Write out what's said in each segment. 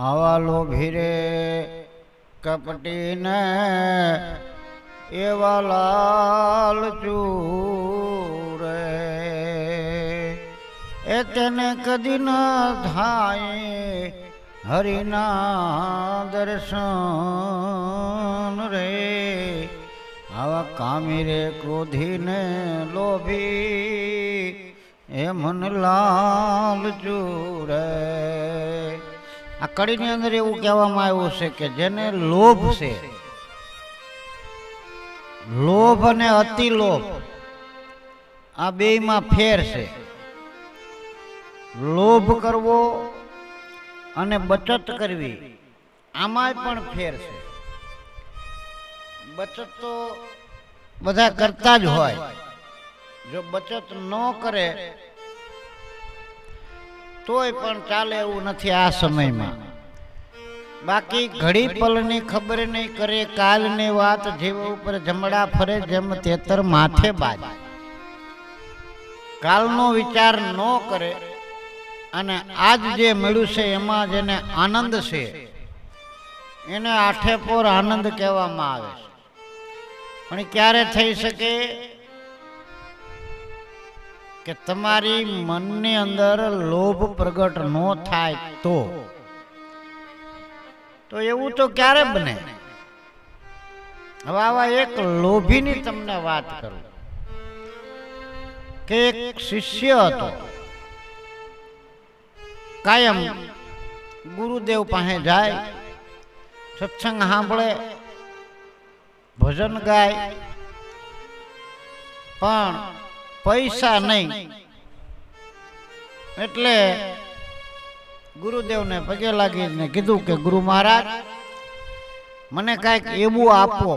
આવા લોભી રે કપટીને એવા લાલ ચૂરે. એ તેને કદી ન થાય હરિના દર્શન રે. આવા કામી રે ક્રોધીને લોભી, એ મન લાલ ચૂરે. આ કડીની અંદર એવું કહેવામાં આવ્યું છે કે જેને લોભ છે. લોભ અને અતિ લોભ આ બેયમાં ફેર છે. લોભ કરવો અને બચત કરવી આમાંય પણ ફેર છે. બચત તો બધા કરતા જ હોય. જો બચત ન કરે તોય પણ ચાલે એવું નથી આ સમયમાં. બાકી ઘડી પલની ખબર નહીં કરે, કાલની વાત જીવ ઉપર જમડા ફરે જેમ તેતર માથે બાજ. કાલનો વિચાર ન કરે અને આજ જે મળ્યું છે એમાં જેને આનંદ છે. એને આઠે પોર આનંદ કહેવામાં આવે છે. પણ ક્યારે થઈ શકે? કે તમારી મનની અંદર લોભ પ્રગટ ન થાય તો? તો એવું તો ક્યારે બને? હવે આવા એક લોભીની તમને વાત કરું. કે એક શિષ્ય હતો, કાયમ ગુરુદેવ પાસે જાય, સત્સંગ સાંભળે, ભજન ગાય, પણ પૈસા નહીં. એટલે ગુરુદેવને પગે લાગીને કીધું કે, ગુરુ મહારાજ, મને કાંઈક એવું આપો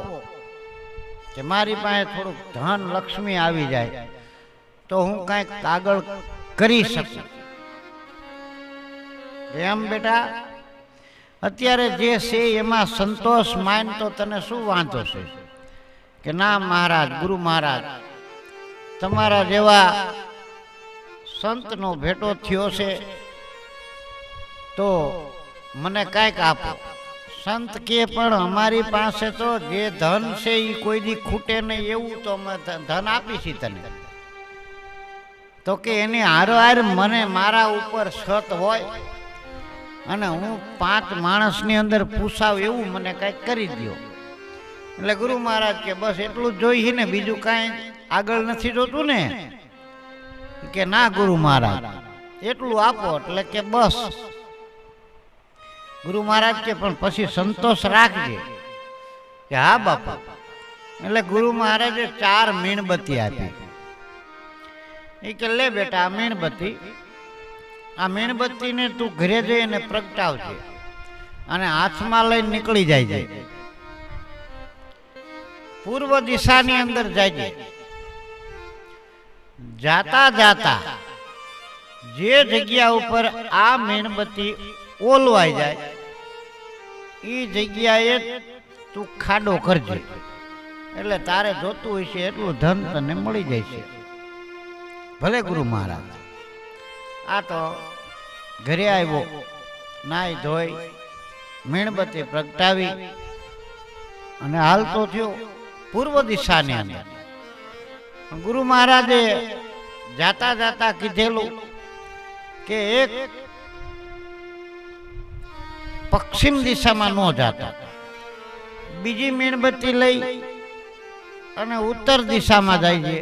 કે મારી પાસે થોડુંક ધન લક્ષ્મી આવી જાય તો હું કાંઈક કાગળ કરી શકું. એમ બેટા, અત્યારે જે છે એમાં સંતોષ માન તો તને શું વાંધો છે? કે ના મહારાજ, ગુરુ મહારાજ તમારા જેવા સંતનો ભેટો થયો છે, તો મને કાંઈક આપો. સંત કે પણ અમારી પાસે તો જે ધન છે એ કોઈ દી ખૂટે નહીં, એવું તો અમે ધન આપીશી તને. તો કે એની હારો હાર મને મારા ઉપર છત હોય અને હું પાંચ માણસની અંદર પૂછાવ એવું મને કાંઈક કરી દ્યો. એટલે ગુરુ મહારાજ કે બસ એટલું જ જોઈએ ને, બીજું કાંઈ આગળ નથી જોતું ને? કે ના ગુરુ મહારાજ, એટલું આપો એટલે કે બસ. ગુરુ મહારાજ કે પણ પછી સંતોષ રાખજે. કે હા બાપા. એટલે ગુરુ મહારાજે ચાર મીણબત્તી આપી. એ કે લે બેટા આ મીણબત્તી. આ મીણબત્તીને તું ઘરે જઈને પ્રગટાવજે. અને હાથમાં લઈને નીકળી જાય પૂર્વ દિશાની અંદર જાય જાતા જાતા જે જગ્યા ઉપર આ મીણબત્તી ઓલવાઈ જાય એ જગ્યાએ તું ખાડો કરજે. એટલે તારે જોતું હોય છે એટલું ધન તને મળી જાય છે ભલે ગુરુ મહારાજ. આ તો ઘરે આવ્યો નાઈ ધોઈ મીણબત્તી પ્રગટાવી અને હાલતો થયો પૂર્વ દિશાની અંદર. ગુરુ મહારાજે જાતા જાતા કીધેલું કે એક પશ્ચિમ દિશામાં ન જાતા. બીજી મીણબત્તી લઈ અને ઉત્તર દિશામાં જાય છે.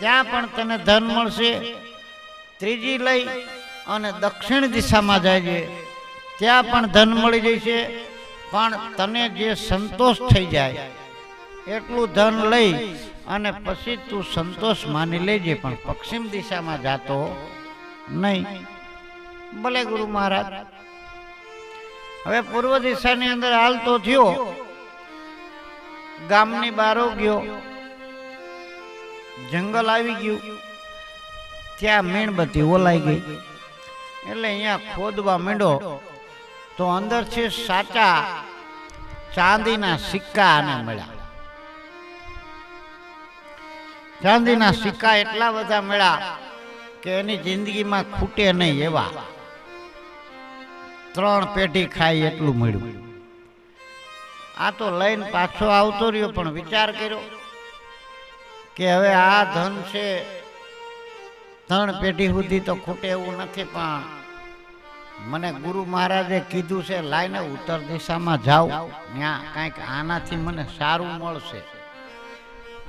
ત્યાં પણ તને ધન મળશે. ત્રીજી લઈ અને દક્ષિણ દિશામાં જાય છે. ત્યાં પણ ધન મળી જશે. પણ તને જે સંતોષ થઈ જાય, એટલું ધન લઈ અને પછી તું સંતોષ માની લેજે, પણ પશ્ચિમ દિશામાં જાતો નહીં. ભલે ગુરુ મહારાજ. હવે પૂર્વ દિશાની અંદર હાલતો થયો. ગામની બારો ગયો. જંગલ આવી ગયું. ત્યાં મીણબત્તી ઓલાઈ ગઈ. એટલે અહીંયા ખોદવા માંડ્યો. તો અંદર છે સાચા ચાંદીના સિક્કા આને મળ્યા. ચાંદીના સિક્કા એટલા બધા મળ્યા કે એની જિંદગીમાં ખૂટે નહીં એવા. ત્રણ પેઢી ખાઈ એટલું મળ્યું. આ તો લઈને પાછો આવતો રહ્યો પણ વિચાર કર્યો કે હવે આ ધન છે ત્રણ પેઢી સુધી તો ખૂટે એવું નથી પણ મને ગુરુ મહારાજે કીધું છે લાઈને ઉત્તર દિશામાં જાઉં ત્યાં કાંઈક આનાથી મને સારું મળશે.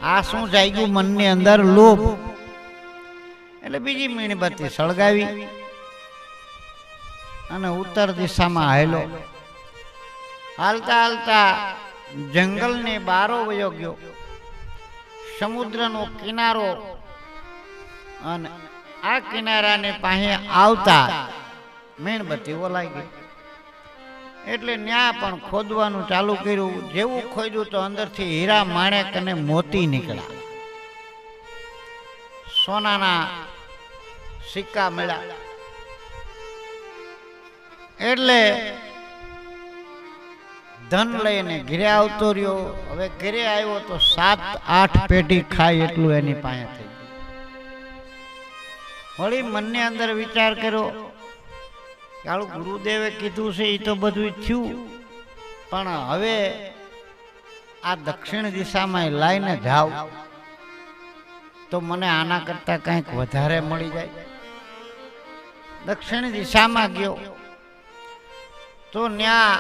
આ શું જાગ્યું મનની અંદર લોભ? એટલે બીજી મીણબત્તી સળગાવી અને ઉત્તર દિશામાં હાલો હાલતા હાલતા જંગલને બારો વયો ગયો. સમુદ્રનો કિનારો અને આ કિનારાને પાસે આવતા મીણબત્તી ઓલાઈ ગઈ. એટલે ન્યા પણ ખોદવાનું ચાલુ કર્યું. જેવું ખોદ્યું તો અંદરથી હીરા માણેક અને મોતી નીકળ્યા. સોનાના સિક્કા મળ્યા. એટલે ધન લઈને ઘરે આવતો રહ્યો. હવે ઘરે આવ્યો તો સાત, આઠ પેઢી ખાય એટલું એની પાસે થઈ વળી મનની અંદર વિચાર કર્યો આળું ગુરુદેવે કીધું છે એ તો બધું થયું. પણ હવે આ દક્ષિણ દિશામાં લઈને જાવ તો મને આના કરતા કંઈક વધારે મળી જાય. દક્ષિણ દિશામાં ગયો. તો ન્યા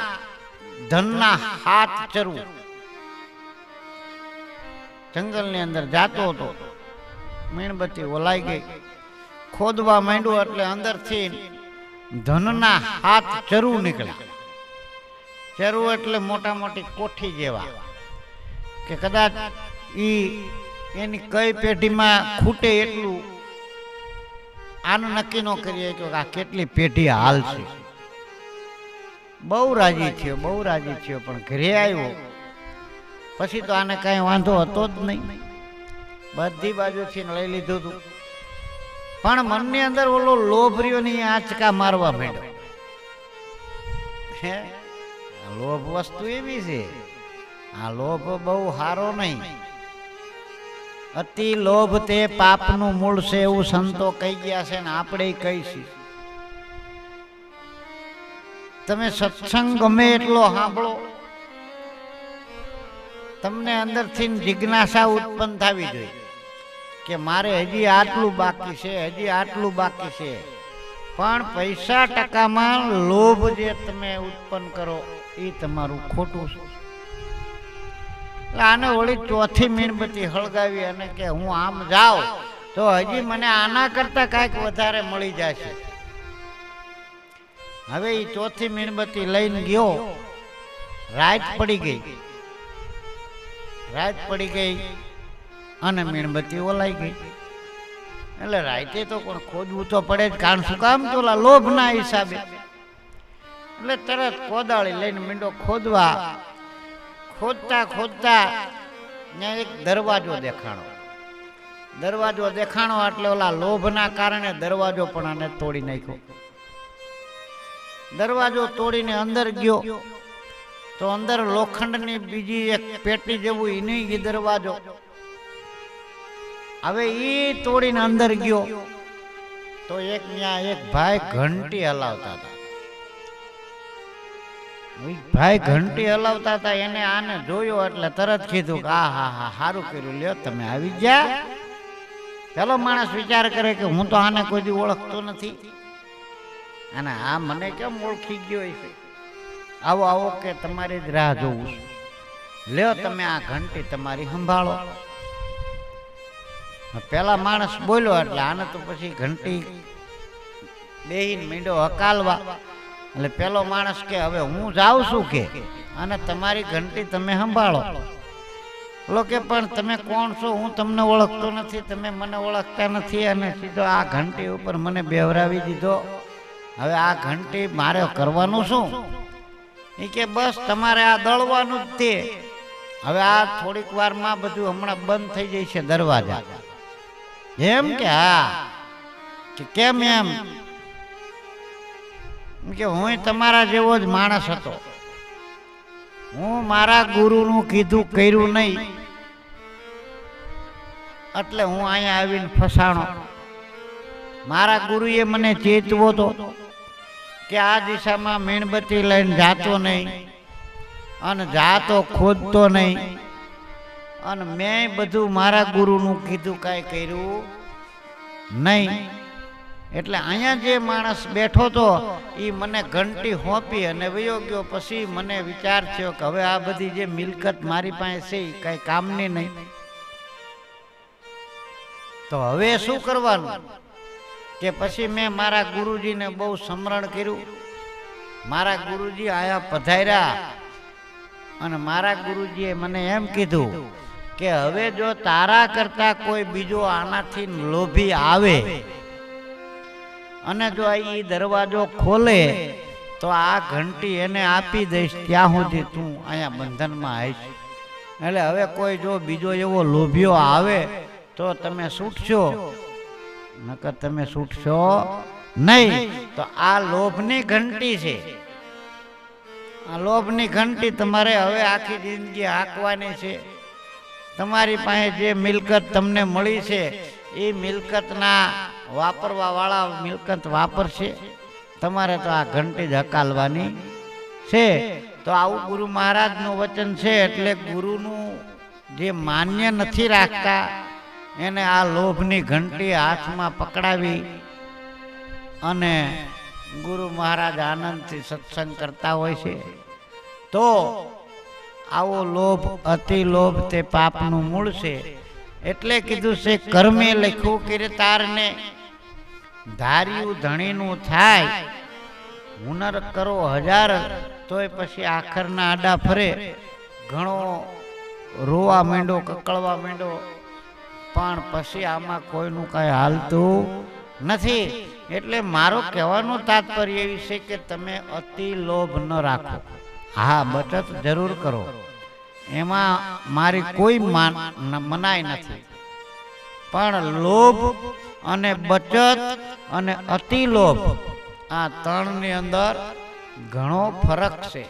ધનના હાથ ચરવું જંગલની અંદર જાતો હતો. મીણબત્તી ઓલાઈ ગઈ. ખોદવા માંડ્યું એટલે અંદરથી ધનના હાથ ચરુ નીકળ્યા. ચરુ એટલે મોટા મોટી કોઠી જેવા. કે કદાચ ઈ એની કઈ પેઢીમાં ખૂટે એટલું આનું નક્કી ન કરીએ કે આ કેટલી પેઢી હાલ છે. બહુ રાજી થયો, બહુ રાજી થયો, પણ ઘરે આવ્યો. પછી તો આને કાંઈ વાંધો હતો જ નહીં. બધી બાજુથી લઈ લીધું હતું પણ મનની અંદર ઓલો લોભ રહ્યો ની આંચકા મારવા માંડ્યો. હે લોભ વસ્તુ એવી છે, આ લોભ બહુ સારો નહીં. અતિ લોભ તે પાપનું મૂળ છે એવું સંતો કહી ગયા છે ને આપણે કહીશું. તમે સત્સંગ ગમે એટલો સાંભળો, તમને અંદરથી જિજ્ઞાસા ઉત્પન્ન થવી જોઈએ. કે મારે હજી આટલું બાકી છે, હજી આટલું બાકી છે. પણ પૈસા ટકામાં લોભ જે તમે ઉત્પન્ન કરો એ તમારું ખોટું છે. આને વળી ચોથી મીણબત્તી હળગાવી અને કે હું આમ જાઉં, તો હજી મને આના કરતા કાંઈક વધારે મળી જશે. હવે એ ચોથી મીણબત્તી લઈને ગયો, રાત પડી ગઈ. રાત પડી ગઈ અને મીણબત્તી ઓલાઈ ગઈ એટલે રાતે તો પણ ખોદવું તો પડે જ, કારણ શું કામ? તો ઓલા લોભના હિસાબે. એટલે તરત કોદાળી લઈને મીંડો ખોદવા. ખોદતા ખોદતા ત્યાં એક દરવાજો દેખાણો. દરવાજો દેખાણો એટલે ઓલા લોભના કારણે દરવાજો પણ આને તોડી નાખ્યો. દરવાજો તોડીને અંદર ગયો. તો અંદર લોખંડની બીજી એક પેટી જેવું એની દરવાજો. હવે એ તોડીને અંદર ગયો. તો એક ત્યાં એક ભાઈ ઘંટી હલાવતા હતા. ભાઈ ઘંટી હલાવતા હતા, એને આને જોયો એટલે તરત કીધું કે, આ, હા હા સારું કર્યું. લ્યો, તમે આવી ગયા. પેલો માણસ વિચાર કરે કે, હું તો આને કોઈ દી ઓળખતો નથી. અને આ મને કેમ ઓળખી ગયો છે આવો આવો કે તમારી જ રાહ છું. લ્યો, તમે આ ઘંટી તમારી સંભાળો. પેલા માણસ બોલ્યો એટલે આને તો પછી ઘંટી બેહીને મીંડો હકાલવા. એટલે પેલો માણસ કે, હવે હું જાઉં છું કે? અને તમારી ઘંટી તમે સંભાળો. ઓલો કે, પણ તમે કોણ છો? હું તમને ઓળખતો નથી. તમે મને ઓળખતા નથી. અને સીધો આ ઘંટી ઉપર મને બેવરાવી દીધો. હવે આ ઘંટી મારે કરવાનું શું? એ કે, બસ તમારે આ દળવાનું જ તે. હવે આ થોડીક વારમાં બધું હમણાં બંધ થઈ છે દરવાજા. એમ કે હા. કે કેમ? એમ કે હું તમારા જેવો જ માણસ હતો. હું મારા ગુરુનું કીધું કર્યું નહીં. એટલે હું અહીંયા આવીને ફસાણો. મારા ગુરુએ મને ચેતવો તો કે આ દિશામાં મીણબત્તી લઈને જાતો નહીં અને જાતો ખોદતો નહીં. અને મેં બધું મારા ગુરુનું કીધું કાંઈ કર્યું નહીં. એટલે અહીંયા જે માણસ બેઠો તો એ મને ઘંટી હોપી અને વયો ગયો. પછી મને વિચાર થયો કે હવે આ બધી જે મિલકત મારી પાસે છે એ કાંઈ કામની નહીં. તો હવે શું કરવાનું? કે પછી મેં મારા ગુરુજીને બહુ સમરણ કર્યું. મારા ગુરુજી આયા પધાર્યા અને મારા ગુરુજીએ મને એમ કીધું કે હવે જો તારા કરતા કોઈ બીજો આનાથી લોભી આવે અને જો એ દરવાજો ખોલે, તો આ ઘંટી એને આપી દઈશ, ત્યાં સુધી તું અહીંયા બંધનમાં આવીશ. એટલે હવે કોઈ જો બીજો એવો લોભિયો આવે, તો તમે છૂટશો નકર તમે છૂટશો નહીં. તો આ લોભની ઘંટી છે. આ લોભની ઘંટી તમારે હવે આખી જિંદગી હાંકવાની છે. તમારી પાસે જે મિલકત તમને મળી છે, એ મિલકતના વાપરવા વાળા મિલકત વાપરશે. તમારે તો આ ઘંટી જ હકાલવાની છે. તો આવું ગુરુ મહારાજનું વચન છે, એટલે ગુરુનું જે માન્ય નથી રાખતા, એને આ લોભની ઘંટી હાથમાં પકડાવી અને ગુરુ મહારાજ આનંદથી સત્સંગ કરતા હોય છે. તો આવો લોભ, અતિ લોભ તે પાપનું મૂળ છે. એટલે કીધું છે, કર્મે લખ્યું કિરતારને ધાર્યું ધણીનું થાય. હુનર કરો હજાર, તોય પછી આખરના આડા ફરે. ઘણો રોવા માંડો, કકળવા માંડો. પણ પછી આમાં કોઈનું કાંઈ હાલતું નથી. એટલે મારો કહેવાનું તાત્પર્ય એવી છે કે તમે અતિ લોભ ન રાખો. હા, બચત જરૂર કરો. એમાં મારી કોઈ માન મનાઈ નથી. પણ લોભ અને બચત અને અતિ લોભ આ ત્રણની અંદર ઘણો ફરક છે.